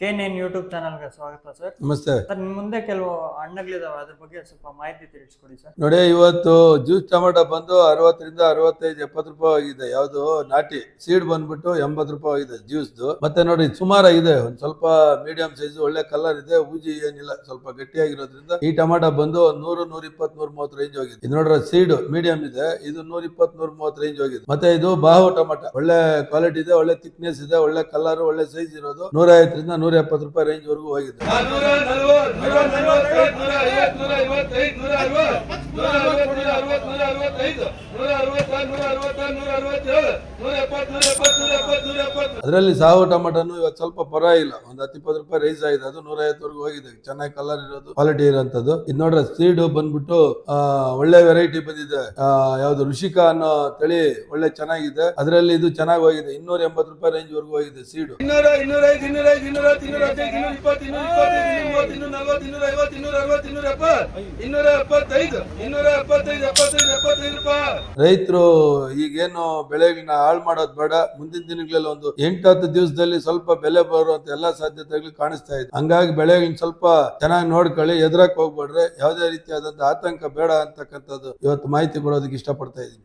K nine YouTube ಚಾನಲ್ಗೆ ಸ್ವಾಗತ sir. ನಮಸ್ತೆ. ಸರ್ ಮುಂದೆ ಕೆಲವು ಹಣ್ಣುಗಳಿದಾವೆ ಅದ್ರ ಬಗ್ಗೆ ಸ್ವಲ್ಪ ಮಾಹಿತಿ ತಿಳಿಸ್ಕೊಡಿ ಸರ್. ನೋಡಿ ಇವತ್ತು ಜ್ಯೂಸ್ ಟೊಮೆಟೊ ಬಂದು ಅರವತ್ತರಿಂದ ಅರವತ್ತೈದು ಎಪ್ಪತ್ತು ರೂಪಾಯಿ ಆಗಿದೆ. ಯಾವುದು? ನಾಟಿ. ಸೀಡ್ ಬಂದ್ಬಿಟ್ಟು ಎಂಬತ್ತು ರೂಪಾಯಿ ಆಗಿದೆ ಜ್ಯೂಸ್ದು. ಮತ್ತೆ ನೋಡಿ ಸುಮಾರು ಇದೆ. ಒಂದ್ ಸ್ವಲ್ಪ ಮೀಡಿಯಂ ಸೈಜ್ ಒಳ್ಳೆ ಕಲರ್ ಇದೆ. ಊಜಿ ಏನಿಲ್ಲ. ಸ್ವಲ್ಪ ಗಟ್ಟಿಯಾಗಿರೋದ್ರಿಂದ ಈ ಟೊಮೆಟೊ ಬಂದು ನೂರು ನೂರ ಇಪ್ಪತ್ ನೂರ ಮೂವತ್ತು ರೇಂಜ್ ಹೋಗಿದೆ. ಇದು ನೋಡ್ರ ಸೀಡ್ ಮೀಡಿಯಂ ಇದೆ. ಇದು ನೂರ ಇಪ್ಪತ್ ನೂರ ಮೂವತ್ತು ರೇಂಜ್ ಹೋಗಿದೆ. ಮತ್ತೆ ಇದು ಬಾಹು ಟೊಮೆಟೊ. ಒಳ್ಳೆ ಕ್ವಾಲಿಟಿ ಇದೆ ಒಳ್ಳೆ ಥಿಕ್ನೆಸ್ ಇದೆ ಒಳ್ಳೆ ಕಲರ್ ಒಳ್ಳೆ ಸೈಜ್ ಇರೋದು. ನೂರ ಐವತ್ತರಿಂದ ನೂರ ಎಪ್ಪತ್ತು ರೂಪಾಯಿ ರೇಂಜ್ ವರೆಗೂ ಅದರಲ್ಲಿ ಸಾವು ಟೊಮೆಟೊನು ಇವತ್ತು ಸ್ವಲ್ಪ ಪರವಾಗಿಲ್ಲ ಒಂದು ಹತ್ತು ಇಪ್ಪತ್ತು ರೂಪಾಯಿ ರೈಸ್ ಆಗಿದೆ. ಅದು ನೂರ ಐವತ್ತವರೆಗೂ ಹೋಗಿದೆ. ಚೆನ್ನಾಗಿ ಕಲರ್ ಇರೋದು ಕ್ವಾಲಿಟಿ ಇರೋಂಥದ್ದು. ಇದು ನೋಡ್ರೆ ಸೀಡ್ ಬಂದ್ಬಿಟ್ಟು ಒಳ್ಳೆ ವೆರೈಟಿ ಬಂದಿದೆ. ಯಾವ್ದು ಋಷಿಕಾ ಅನ್ನೋ ತಳಿ ಒಳ್ಳೆ ಚೆನ್ನಾಗಿದೆ. ಅದರಲ್ಲಿ ಇದು ಚೆನ್ನಾಗಿ ಹೋಗಿದೆ. ಇನ್ನೂರ ಎಂಬತ್ತು ರೂಪಾಯಿ ರೇಂಜ್ ವರೆಗೂ ಹೋಗಿದೆ ಸೀಡ್ ಇನ್ನೂರ ಇನ್ನೂರ ಐದು ಇನ್ನೂರ ಇನ್ನೂರ ಹದಿನೈದು ಇನ್ನೂರ ಇಪ್ಪತ್ತು ಇನ್ನೂರ ಇಪ್ಪತ್ತೈದು ಇನ್ನೂರ ಮೂವತ್ತು ಇನ್ನೂರ ನಲವತ್ತು ಇನ್ನೂರ ಐವತ್ತು ಇನ್ನೂರ ಅರವತ್ತು ಇನ್ನೂರ ಎಪ್ಪತ್ತು ಇನ್ನೂರ ಎಪ್ಪತ್ತೈದು ಇನ್ನೂರ ಎಪ್ಪತ್ತೈದು ಎಪ್ಪತ್ತೈದು ರೈತರು ಈಗೇನು ಬೆಳೆಗಳನ್ನ ಹಾಳು ಮಾಡೋದು ಬೇಡ. ಮುಂದಿನ ದಿನಗಳಲ್ಲಿ ಒಂದು ಎಂಟು ಹತ್ತು ದಿವಸದಲ್ಲಿ ಸ್ವಲ್ಪ ಬೆಲೆ ಬರುವಂತ ಎಲ್ಲಾ ಸಾಧ್ಯತೆಗಳು ಕಾಣಿಸ್ತಾ ಇದೆ. ಹಂಗಾಗಿ ಬೆಳೆಗಳನ್ನ ಸ್ವಲ್ಪ ಚೆನ್ನಾಗಿ ನೋಡ್ಕೊಳ್ಳಿ. ಎದುರಕ್ಕೆ ಹೋಗ್ಬೇಡ್ರೆ. ಯಾವುದೇ ರೀತಿಯಾದಂತ ಆತಂಕ ಬೇಡ ಅಂತಕ್ಕಂಥದ್ದು ಇವತ್ತು ಮಾಹಿತಿ ಕೊಡೋದಕ್ಕೆ ಇಷ್ಟಪಡ್ತಾ ಇದ್ದೀನಿ.